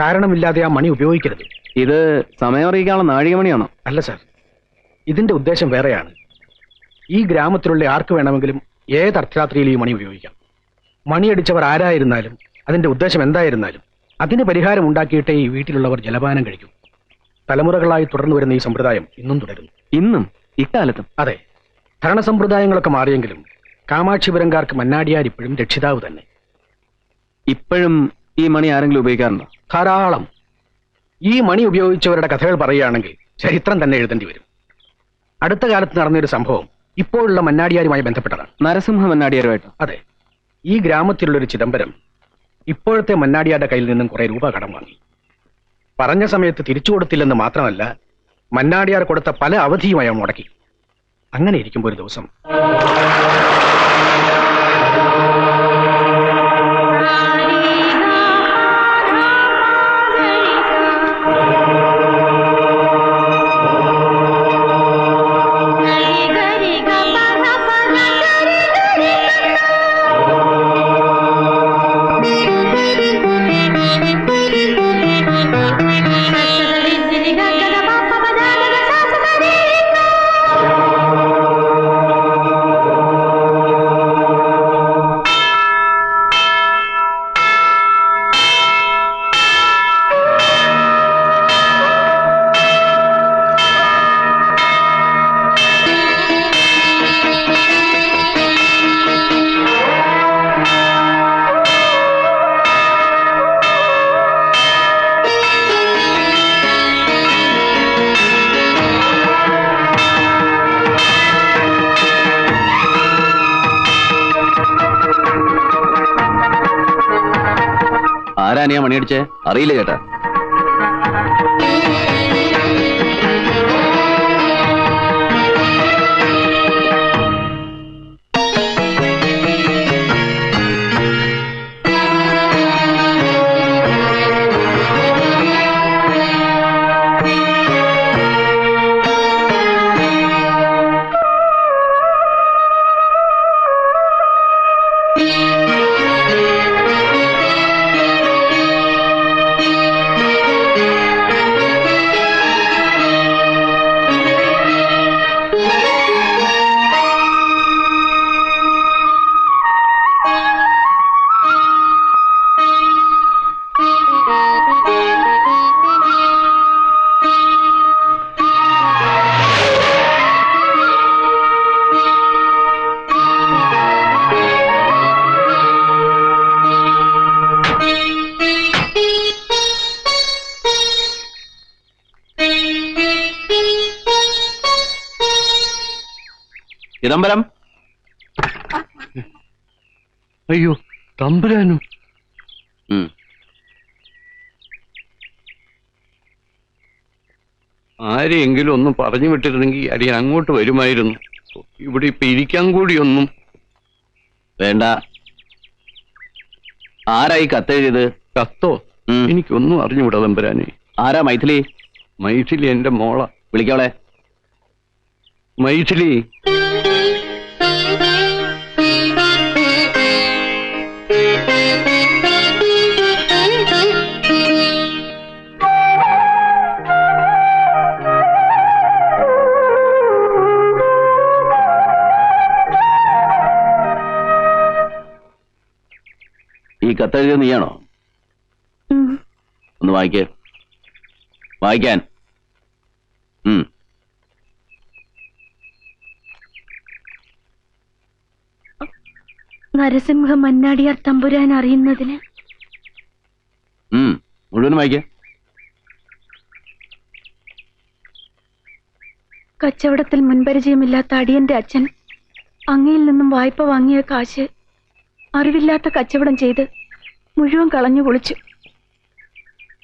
കാരണമില്ലാതെ ആ മണി ഉപയോഗിക്കരുത്. ഇത് സമയം അറിയിക്കാനുള്ള നാഴികമണിയാണോ? അല്ല സർ. ഇതിന്റെ ഉദ്ദേശം വേറെയാണ്. ഈ ഗ്രാമത്തിലുള്ള ആർക്ക് വേണമെങ്കിലും ഏത് അർദ്ധരാത്രിയിൽ ഈ മണി ഉപയോഗിക്കാം? മണിയടിച്ചവർ ആരായിരുന്നാലും അതിന്റെ ഉദ്ദേശം എന്തായിരുന്നാലും അതിന് പരിഹാരം ഉണ്ടാക്കിയിട്ടേ ഈ വീട്ടിലുള്ളവർ ജലപാനം കഴിക്കും. തലമുറകളായി തുടർന്നു വരുന്ന ഈ സമ്പ്രദായം ഇന്നും തുടരുന്നു. ഇന്നും? ഇക്കാലത്തും? അതെ. ഭരണസമ്പ്രദായങ്ങളൊക്കെ മാറിയെങ്കിലും കാമാക്ഷിപുരംകാർക്ക് മന്നാടിയാർ ഇപ്പോഴും രക്ഷിതാവ് തന്നെ. ഇപ്പോഴും ഈ മണി ആരെങ്കിലും ഉപയോഗിക്കാറുണ്ടോ? ധാരാളം. ഈ മണി ഉപയോഗിച്ചവരുടെ കഥകൾ പറയുകയാണെങ്കിൽ ചരിത്രം തന്നെ എഴുതേണ്ടി വരും. അടുത്ത കാലത്ത് നടന്നൊരു സംഭവം ഇപ്പോഴുള്ള മന്നാടിയാരുമായി ബന്ധപ്പെട്ടതാണ്. നരസിംഹ മന്നാടിയാരുമായിട്ടോ? അതെ. ഈ ഗ്രാമത്തിലുള്ളൊരു ചിദംബരം ഇപ്പോഴത്തെ മന്നാടിയാരുടെ കയ്യിൽ നിന്നും കുറെ രൂപ കടം വാങ്ങി. പറഞ്ഞ സമയത്ത് തിരിച്ചു കൊടുത്തില്ലെന്ന് മാത്രമല്ല മന്നാടിയാർ കൊടുത്ത പല അവധിയും അയാൾ മുടക്കി. അങ്ങനെ ഇരിക്കുമ്പോൾ ഒരു ദിവസം ആരാ നീ മണിയടിച്ചേ അറിയില്ല ചേട്ടാ. ചിദംബരം. അയ്യോ തമ്പുരാനും. ആരെയെങ്കിലും ഒന്ന് പറഞ്ഞു വിട്ടിരുന്നെങ്കിൽ അടിയൻ അങ്ങോട്ട് വരുമായിരുന്നു. ഇവിടെ ഇപ്പൊ ഇരിക്കാൻ കൂടി ഒന്നും വേണ്ട. ആരായി കത്തെഴുതിയത് കത്തോ. എനിക്കൊന്നും അറിഞ്ഞുവിടാ തമ്പുരാനെ. ആരാ മൈഥിലി? മൈഥിലി എന്റെ മോള. വിളിക്കവളെ മൈഥിലി. ഈ കത്തെഴുതിയത് നീയാണോ? ഒന്ന് വായിക്കേ. വായിക്കാൻ. നരസിംഹ മന്നാടിയാർ തമ്പുരാൻ അറിയുന്നതിന്? മുഴുവൻ വായിക്കാം. കച്ചവടത്തിൽ മുൻപരിചയമില്ലാത്ത അടിയന്റെ അച്ഛൻ അങ്ങയിൽ നിന്നും വായ്പ വാങ്ങിയ കാശ് അറിവില്ലാത്ത കച്ചവടം ചെയ്ത് മുഴുവൻ കളഞ്ഞു കുളിച്ചു.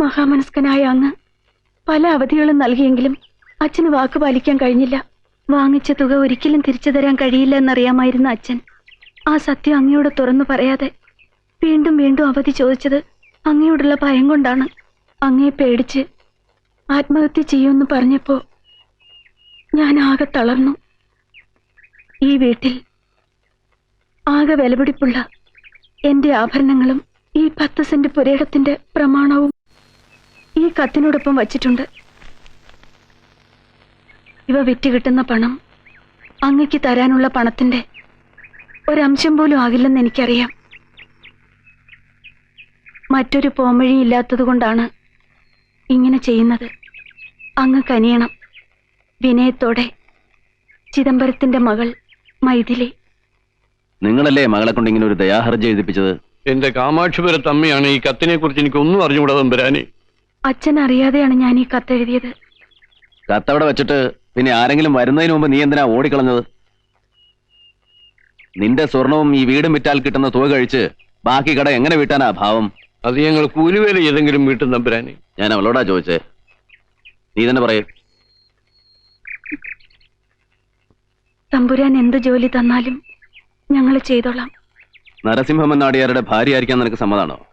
മഹാമനസ്കനായ അങ്ങ് പല അവധികളും നൽകിയെങ്കിലും അച്ഛന് വാക്ക് പാലിക്കാൻ കഴിഞ്ഞില്ല. വാങ്ങിച്ച തുക ഒരിക്കലും തിരിച്ചു തരാൻ കഴിയില്ല എന്നറിയാമായിരുന്ന അച്ഛൻ. ആ സത്യം അങ്ങയോട് തുറന്നു പറയാതെ വീണ്ടും വീണ്ടും അവധി ചോദിച്ചത് അങ്ങയോടുള്ള ഭയം കൊണ്ടാണ്. അങ്ങയെ പേടിച്ച് ആത്മഹത്യ ചെയ്യുമെന്ന് പറഞ്ഞപ്പോൾ ഞാൻ ആകെ തളർന്നു. ഈ വീട്ടിൽ ആകെ വിലപിടിപ്പുള്ള എന്റെ ആഭരണങ്ങളും ഈ പത്ത് സെന്റ് പുരേടത്തിന്റെ പ്രമാണവും ഈ കത്തിനോടൊപ്പം വച്ചിട്ടുണ്ട്. ഇവ വിറ്റ് കിട്ടുന്ന പണം അങ്ങക്ക് തരാനുള്ള പണത്തിന്റെ ഒരംശം പോലും ആകില്ലെന്ന് എനിക്കറിയാം. മറ്റൊരു പോംവഴി ഇല്ലാത്തത് കൊണ്ടാണ് ഇങ്ങനെ ചെയ്യുന്നത്. അങ്ങ് കനിയണം. വിനയത്തോടെ. ചിദംബരത്തിന്റെ മകൾ മൈഥിലി. നിങ്ങളല്ലേ മകളെ കൊണ്ട് ഇങ്ങനെ ഒരു ദയാഹർജി എഴുതിപ്പിച്ചത്? എന്റെ കാമാക്ഷിപുരത്ത് അമ്മയാണ് ഈ കത്തിനെ കുറിച്ച് എനിക്ക് ഒന്നും അറിഞ്ഞുകൂടാ തമ്പുരാനെ. അച്ഛൻ അറിയാതെയാണ് ഞാൻ ഈ കത്തെഴുതിയത്. കത്തവിടെ വെച്ചിട്ട് പിന്നെ ആരെങ്കിലും വരുന്നതിന് മുമ്പ് നീ എന്തിനാ ഓടിക്കളഞ്ഞത്? നിന്റെ സ്വർണവും ഈ വീടും വിറ്റാൽ കിട്ടുന്ന തുക കഴിച്ച് ബാക്കി കട എങ്ങനെ വിട്ടാനാ ഭാവം? അത് ഞങ്ങൾ കൂലിവേല ഏതെങ്കിലും വീട്ടിൽ നമ്പരാനെ. ഞാൻ അവളോടാ ചോദിച്ചേ. നീ തന്നെ പറയേ. തമ്പുരാൻ എന്ത് ജോലി തന്നാലും ഞങ്ങൾ ചെയ്തോളാം. നരസിംഹമൻ നാടിയാരുടെ ഭാര്യ ആയിരിക്കാൻ നിനക്ക് സമ്മതാണോ?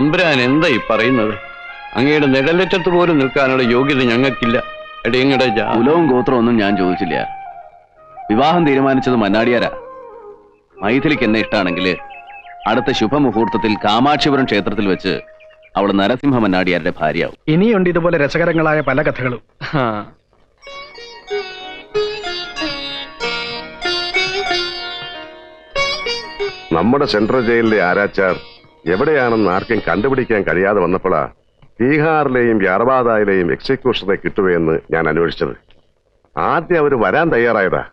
തമ്പുരാൻ എന്താ ഈ പറയുന്നത്? അങ്ങയുടെ നിഴലറ്റത്ത് പോലും നിൽക്കാനുള്ള യോഗ്യത ഞങ്ങൾക്കില്ല. എടയങ്ങടെ കുലവും ഗോത്രവും ഒന്നും ഞാൻ ചോദിച്ചില്ല. വിവാഹം തീരുമാനിച്ചത് മന്നാടിയാരാ? മൈഥിലിക്ക് എന്നെ ഇഷ്ടമാണെങ്കിൽ അടുത്ത ശുഭമുഹൂർത്തത്തിൽ കാമാക്ഷിപുരം ക്ഷേത്രത്തിൽ വെച്ച് അവൾ നരസിംഹ മന്നാടിയാരുടെ ഭാര്യയാവും. ഇനിയുണ്ട് ഇതുപോലെ രസകരങ്ങളായ പല കഥകളും. നമ്മുടെ സെൻട്രൽ ജയിലിലെ ആരാച്ചാർ എവിടെയാണെന്ന് ആർക്കും കണ്ടുപിടിക്കാൻ കഴിയാതെ വന്നപ്പോഴാ ബീഹാറിലെയും യാർവാദായിലെയും എക്സിക്യൂഷനെ കിട്ടുകയെന്ന് ഞാൻ അന്വേഷിച്ചത്. ആദ്യം അവർ വരാൻ തയ്യാറായതാ.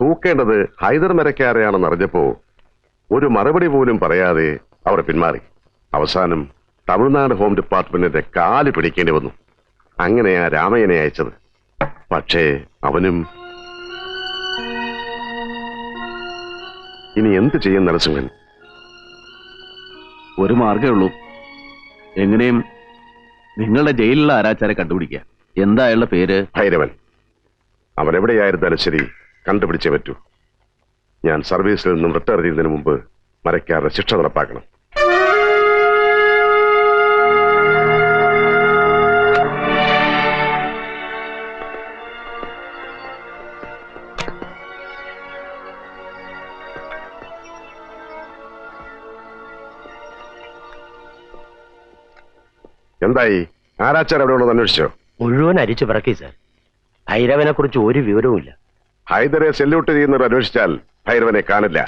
തൂക്കേണ്ടത് ഹൈദർ മരക്കാരെയാണെന്ന് അറിഞ്ഞപ്പോ ഒരു മറുപടി പോലും പറയാതെ അവർ പിന്മാറി. അവസാനം തമിഴ്നാട് ഹോം ഡിപ്പാർട്ട്മെന്റിന്റെ കാൽ പിടിക്കേണ്ടി വന്നു. അങ്ങനെയാ രാമയ്യനെ അയച്ചത്. പക്ഷേ അവനും ഇനി എന്ത് ചെയ്യും നരസിംഹൻ? ഒരു മാർഗമേ ഉള്ളൂ. എങ്ങനെയും നിങ്ങളുടെ ജയിലിലുള്ള ആരാച്ചാരെ കണ്ടുപിടിക്കുക എന്തായുള്ള പേര്? ഭൈരവൻ. അവൻ എവിടെയായിരുന്നാലും ശരി കണ്ടുപിടിച്ചേ പറ്റൂ. ഞാൻ സർവീസിൽ നിന്നും റിട്ടയർ ചെയ്യുന്നതിന് മുമ്പ് മരക്കാരുടെ ശിക്ഷ നടപ്പാക്കണം. എന്തായി? ആരാച്ചാർ എവിടെ ഉള്ളത് അന്വേഷിച്ചോ? മുഴുവൻ അരിച്ചു പിറക്കി സാർ. ഭൈരവനെ കുറിച്ച് ഒരു വിവരവുമില്ല. ഹൈദരെ സെല്യൂട്ട് ചെയ്യുന്നവർ അന്വേഷിച്ചാൽ ഭൈരവനെ കാണില്ല.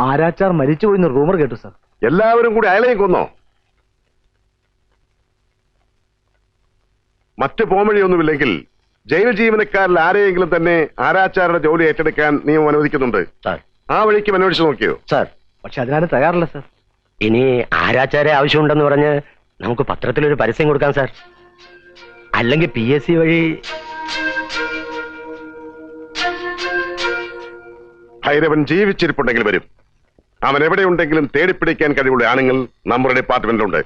ആരാച്ചാർ മരിച്ചുപോയിന്ന് റൂമർ കേട്ടു സാർ. എല്ലാവരും കൂടി അയലയും കൊന്നോ? മറ്റു പോംവഴിയൊന്നുമില്ലെങ്കിൽ ജയിൽ ജീവനക്കാരിൽ ആരെയെങ്കിലും തന്നെ ആരാച്ചാരുടെ ജോലി ഏറ്റെടുക്കാൻ നിയമം അനുവദിക്കുന്നുണ്ട്. ആ വഴിക്ക് അന്വേഷിച്ചു നോക്കിയോ? സാർ. പക്ഷെ അതിനാരും തയ്യാറില്ല സാർ. ഇനി ആരാച്ചാരെ ആവശ്യമുണ്ടെന്ന് പറഞ്ഞ് നമുക്ക് പത്രത്തിലൊരു പരസ്യം കൊടുക്കാം സാർ. അല്ലെങ്കിൽ പി എസ് സി വഴി ഭൈരവൻ ജീവിച്ചിരിപ്പുണ്ടെങ്കിൽ വരും. അവൻ എവിടെയുണ്ടെങ്കിലും തേടിപ്പിടിക്കാൻ കഴിവുള്ള ആണുങ്ങൾ നമ്മുടെ ഡിപ്പാർട്ട്മെന്റിലുണ്ട്.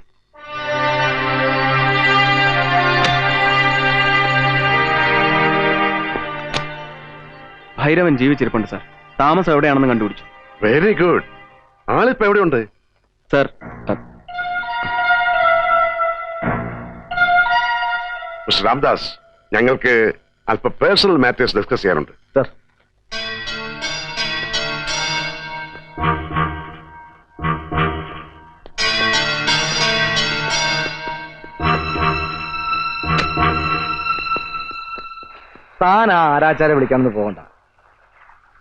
ഭൈരവൻ ജീവിച്ചിരിപ്പുണ്ട് സാർ. താമസം എവിടെയാണെന്ന് കണ്ടുപിടിച്ചു. Very good. ആളിപ്പോ എവിടെയുണ്ട്? സർ മിസ്റ്റർ രാംദാസ് ഞങ്ങൾക്ക് അല്പ പേഴ്സണൽ മാറ്റേഴ്സ് ഡിസ്കസ് ചെയ്യാനുണ്ട്. സർ. താൻ ആ ആരാചാരെ വിളിക്കാമെന്ന് പോകണ്ട.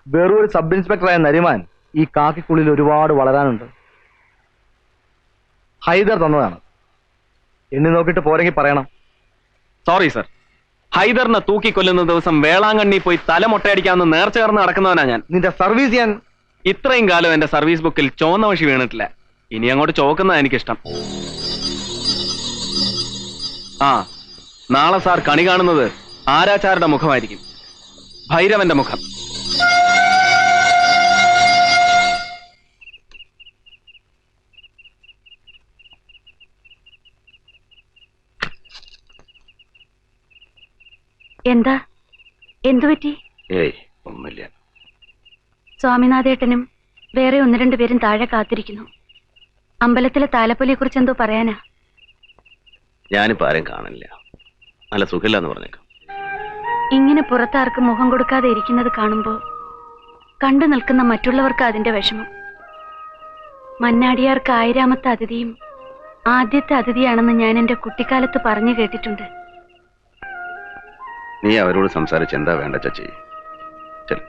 വെറും ഒരു സബ് ഇൻസ്പെക്ടറായ നരിമാൻ ഈ കാക്കിക്കുള്ളിൽ ഒരുപാട് വളരാനുണ്ട്. ഹൈദർ തന്നതാണ്. എണ്ണി നോക്കിയിട്ട് പോരെങ്കിൽ പറയണം. സോറി സർ ഹൈദറിനെ തൂക്കിക്കൊല്ലുന്ന ദിവസം വേളാങ്കണ്ണി പോയി തല മൊട്ടയടിക്കാമെന്ന് നേർച്ച കയറുന്ന നടക്കുന്നവനാ ഞാൻ. നിന്റെ സർവീസ് ചെയ്യാൻ ഇത്രയും കാലം എന്റെ സർവീസ് ബുക്കിൽ ചുവന്ന വശി വീണിട്ടില്ല. ഇനി അങ്ങോട്ട് ചോക്കുന്നതാ എനിക്കിഷ്ടം. ആ നാളെ സാർ കണി കാണുന്നത് ആരാച്ചാരുടെ മുഖമായിരിക്കും. ഭൈരവന്റെ മുഖം. എന്താ? എന്തു പറ്റി? ഏയ് ഒന്നുമില്ല. സ്വാമിനാഥേട്ടനും വേറെ ഒന്ന് രണ്ടു പേരും താഴെ കാത്തിരിക്കുന്നു. അമ്പലത്തിലെ താലപ്പൊലിയെ കുറിച്ച് എന്തോ പറയാനാ? ഞാനിപ്പോ ആരും കാണില്ല. നല്ല സുഖമില്ലാന്ന് പറഞ്ഞേക്കാം. ഇങ്ങനെ പുറത്താർക്ക് മുഖം കൊടുക്കാതെ ഇരിക്കുന്നത് കാണുമ്പോ കണ്ടു നിൽക്കുന്ന മറ്റുള്ളവർക്ക് അതിന്റെ വിഷമം. മന്നാടിയാർക്ക് ആയിരാമത്തെ അതിഥിയും ആദ്യത്തെ അതിഥിയാണെന്ന് ഞാൻ എന്റെ കുട്ടിക്കാലത്ത് പറഞ്ഞു കേട്ടിട്ടുണ്ട്. നീ അവരോട് സംസാരിച്ച് എന്താ വേണ്ട ചച്ചി? ചെൽ.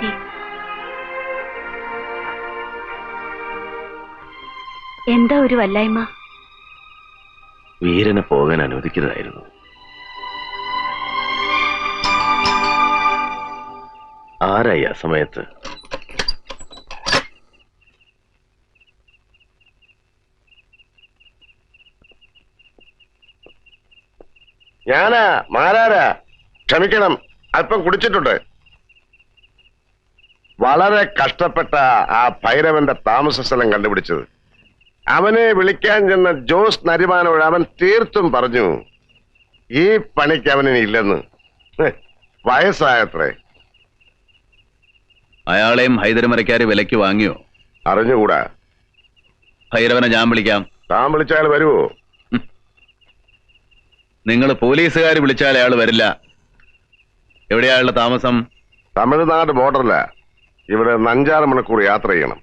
ഉം. എന്താ ഒരു വല്ലായ്മ? വീരനെ പോകാൻ അനുവദിക്കുന്നതായിരുന്നു ആരായി ആ സമയത്ത്? ഞാനാ മാരാരാ? ക്ഷമിക്കണം അല്പം കുടിച്ചിട്ടുണ്ട്. വളരെ കഷ്ടപ്പെട്ട ആ ഭൈരവന്റെ താമസ സ്ഥലം കണ്ടുപിടിച്ചത്. അവനെ വിളിക്കാൻ ചെന്ന ജോസ് നരിമാനോട് അവൻ തീർത്തും പറഞ്ഞു ഈ പണിക്ക് അവനിനി ഇല്ലെന്ന്. വയസ്സായത്രേ. അയാളെയും ഹൈദരമരക്കാര് വിലയ്ക്ക് വാങ്ങിയോ? അറിഞ്ഞുകൂടാ. ഭൈരവനെ ഞാൻ വിളിക്കാം. താൻ വിളിച്ചാൽ വരുവോ? നിങ്ങൾ പോലീസുകാർ വിളിച്ചാൽ അയാൾ വരില്ല. എവിടെയാ അയാളുടെ താമസം? തമിഴ്നാട് ബോർഡറില. ഇവിടെ നിന്ന് അഞ്ചാറ് മണിക്കൂർ യാത്ര ചെയ്യണം.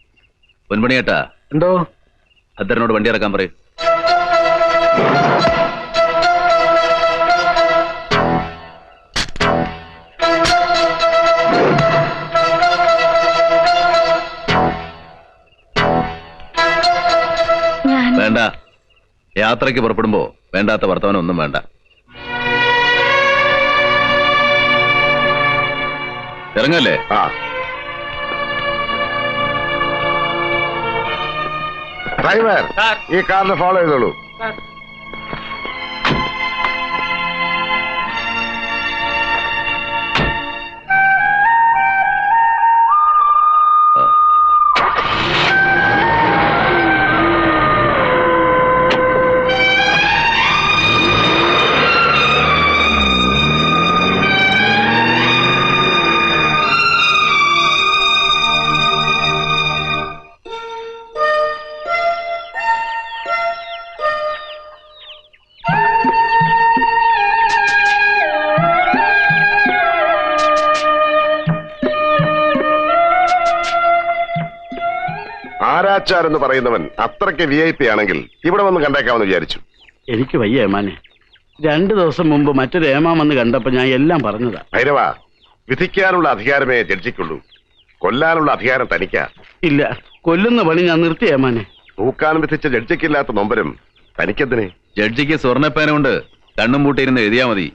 പൊൻപണിയേട്ടാ എന്തോ? ഭദ്രനോട് വണ്ടി ഇറക്കാൻ പറയും. ഞാൻ വേണ്ട. യാത്രയ്ക്ക് പുറപ്പെടുമ്പോ വേണ്ടാത്ത വർത്തമാനം ഒന്നും വേണ്ട. ഇറങ്ങല്ലേ? ആ. ഡ്രൈവർ ഈ കാറിന് ഫോളോ ചെയ്തോളൂ. ആരാച്ചാർ എന്ന് പറയുന്നവൻ അത്രയ്ക്ക് വി ഐ പി ആണെങ്കിൽ ഇവിടെ വന്ന് കണ്ടേക്കാമെന്ന് വിചാരിച്ചു. എനിക്ക് വയ്യ ഏമാനെ. രണ്ടു ദിവസം മുമ്പ് മറ്റൊരു ഏമാൻ വന്ന് കണ്ടപ്പോ ഞാൻ എല്ലാം പറഞ്ഞതാ. ഭൈരവ വിധിക്കാനുള്ള അധികാരമേ ജഡ്ജിക്കുള്ളൂ. കൊല്ലാനുള്ള അധികാരം തനിക്കാ. ഇല്ല കൊല്ലുന്ന പണി ഞാൻ നിർത്തി ഏമാനെ. തൂക്കാൻ വിധിച്ച ജഡ്ജിക്കില്ലാത്ത നൊമ്പരം തനിക്കെന്തിനെ? ജഡ്ജിക്ക് സ്വർണപ്പേന കൊണ്ട് കണ്ണും പൂട്ടിയിരുന്ന് എഴുതിയാ മതി.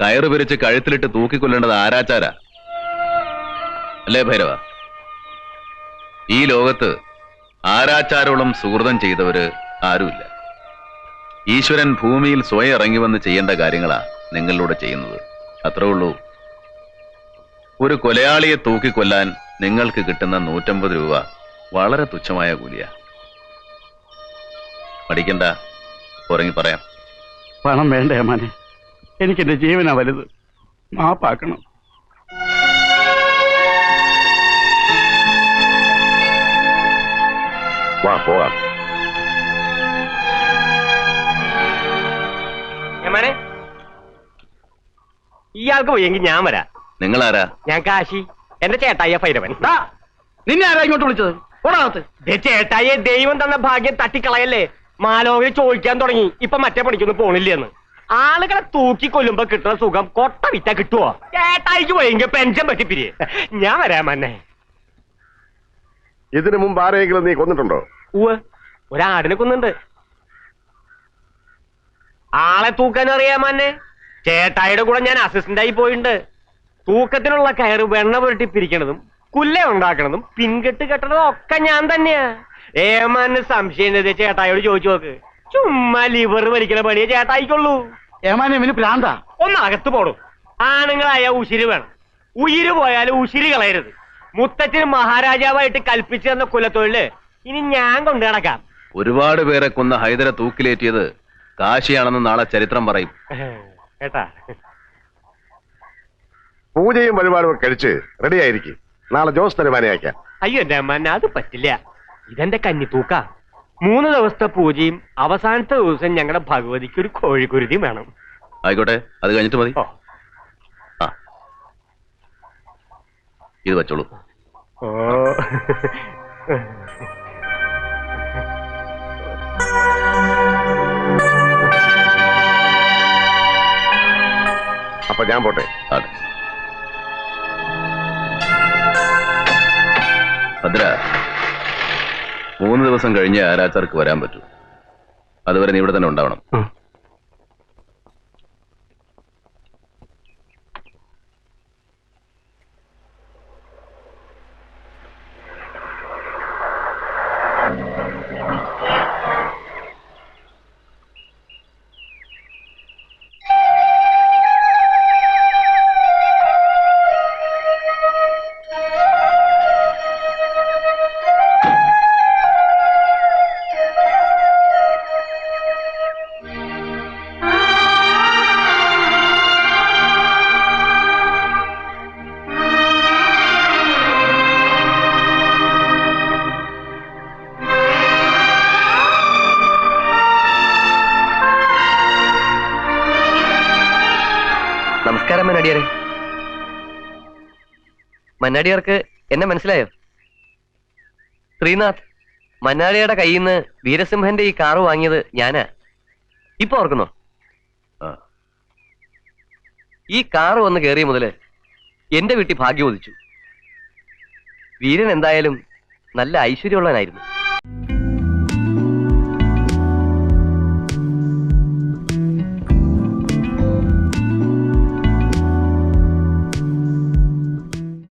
കയറ് പിരിച്ച് കഴുത്തിലിട്ട് തൂക്കിക്കൊല്ലേണ്ടത് ആരാച്ചാരാ? അല്ലേ ഭൈരവ? ഈ ലോകത്ത് ആരാച്ചാരോളം സുഹൃതം ചെയ്തവര് ആരുമില്ല. ഈശ്വരൻ ഭൂമിയിൽ സ്വയം ഇറങ്ങി വന്ന് ചെയ്യേണ്ട കാര്യങ്ങളാ നിങ്ങളിലൂടെ ചെയ്യുന്നത്. അത്രേ ഉള്ളൂ. ഒരു കൊലയാളിയെ തൂക്കിക്കൊല്ലാൻ നിങ്ങൾക്ക് കിട്ടുന്ന നൂറ്റമ്പത് രൂപ വളരെ തുച്ഛമായ കൂലിയാ. പഠിക്കണ്ട. ഉറങ്ങി പറയാം. പണം വേണ്ട മനെ എനിക്ക് എന്റെ ജീവനാ വലുത്. മാപ്പാക്കണം. പോകാം ഇയാൾക്ക് പോയെങ്കിൽ ഞാൻ വരാം. നിങ്ങൾ ആരാ ഞാൻ കാശി. എന്റെ ചേട്ടായ ഭൈരവൻ. നിന്നെ ആരാ ഇങ്ങോട്ട് വിളിച്ചത്? ഓടാകത്ത് ചേട്ടായെ ദൈവം തന്ന ഭാഗ്യം തട്ടിക്കളയല്ലേ? മാലോകര് ചോദിക്കാൻ തുടങ്ങി. ഇപ്പൊ മറ്റേ പണിക്കൊന്നും പോണില്ലെന്ന് ആളുകളെ തൂക്കി കൊല്ലുമ്പോ കിട്ടുന്ന സുഖം കൊട്ട വിറ്റ കിട്ടുവോ? ചേട്ടായിക്ക് പോയെങ്കിൽ പെൻഷൻ പറ്റിപ്പിരി ഞാൻ വരാം മന്നെ ഇതിനു മുമ്പ് ആരെങ്കിലും നീ കൊന്നിട്ടുണ്ടോ? ഉവ് ഒരാടിനെ കൊന്നുണ്ട്. ആളെ തൂക്കാൻ അറിയാമന്നെ ചേട്ടായിയുടെ കൂടെ ഞാൻ അസിസ്റ്റന്റ് ആയി പോയിട്ടുണ്ട് തൂക്കത്തിനുള്ള കയറ് വെണ്ണ പുരട്ടി പിരിക്കണതും കുല്ല ഉണ്ടാക്കണതും പിൻകെട്ട് കെട്ടണതും ഒക്കെ ഞാൻ തന്നെയാ. ഏമാന് സംശയം ചേട്ടായോട് ചോദിച്ചു നോക്ക്. ചുമ്മാ ലിവർ വലിക്കണ പണിയെ ചേട്ടായിക്കൊള്ളൂ. ഏമാനെ ഇവന് പ്രാന്താ? ഒന്ന് അകത്ത് പോടും. ആണുങ്ങളായ ഉശിര് വേണം. ഉയിര് പോയാലും ഉശിര് കളയരുത്. മുത്തച്ഛന് മഹാരാജാവായിട്ട് കൽപ്പിച്ചു തന്ന കുലത്തൊഴിൽ ഇനി ഞാൻ കൊണ്ടു നടക്കാം. ഒരുപാട് പേരെ കൊന്ന ഹൈദരെ തൂക്കിലേറ്റിയത് കാശിയാണെന്ന് നാളെ ചരിത്രം പറയും. കേട്ടാ പൂജയും വഴിപാടും കഴിച്ച് റെഡി ആയിരിക്കും നാളെ ജോസ് തരുമാനെ അയക്കാം. അയ്യോ എന്റെ അമ്മ അത് പറ്റില്ല. ഇതെന്റെ കന്നിത്തൂക്ക മൂന്ന് ദിവസത്തെ പൂജയും അവസാനത്തെ ദിവസം ഞങ്ങളുടെ ഭഗവതിക്ക് ഒരു കോഴിക്കുരുതിയും വേണം. ആയിക്കോട്ടെ അത് കഴിഞ്ഞിട്ട് മതി. ഓ. ആ. ഇത് വെച്ചോളൂ. ഓ. അപ്പൊ ഞാൻ പോട്ടെ. അതെ. ഭദ്ര മൂന്ന് ദിവസം കഴിഞ്ഞ് ആരാച്ചാർക്ക് വരാൻ പറ്റൂ. അതുവരെ നീ ഇവിടെ തന്നെ ഉണ്ടാവണം. മന്നാടിയാർക്ക് എന്നെ മനസ്സിലായോ? ശ്രീനാഥ് മന്നാടിയുടെ കയ്യിൽ നിന്ന് വീരസിംഹന്റെ ഈ കാറ് വാങ്ങിയത് ഞാനാ. ഇപ്പൊ ഓർക്കുന്നോ. ഈ കാറ് വന്ന് കയറിയ മുതൽ എന്റെ വീട്ടിൽ ഭാഗ്യം ഒതിച്ചു വീരൻ എന്തായാലും നല്ല ഐശ്വര്യമുള്ളവനായിരുന്നു.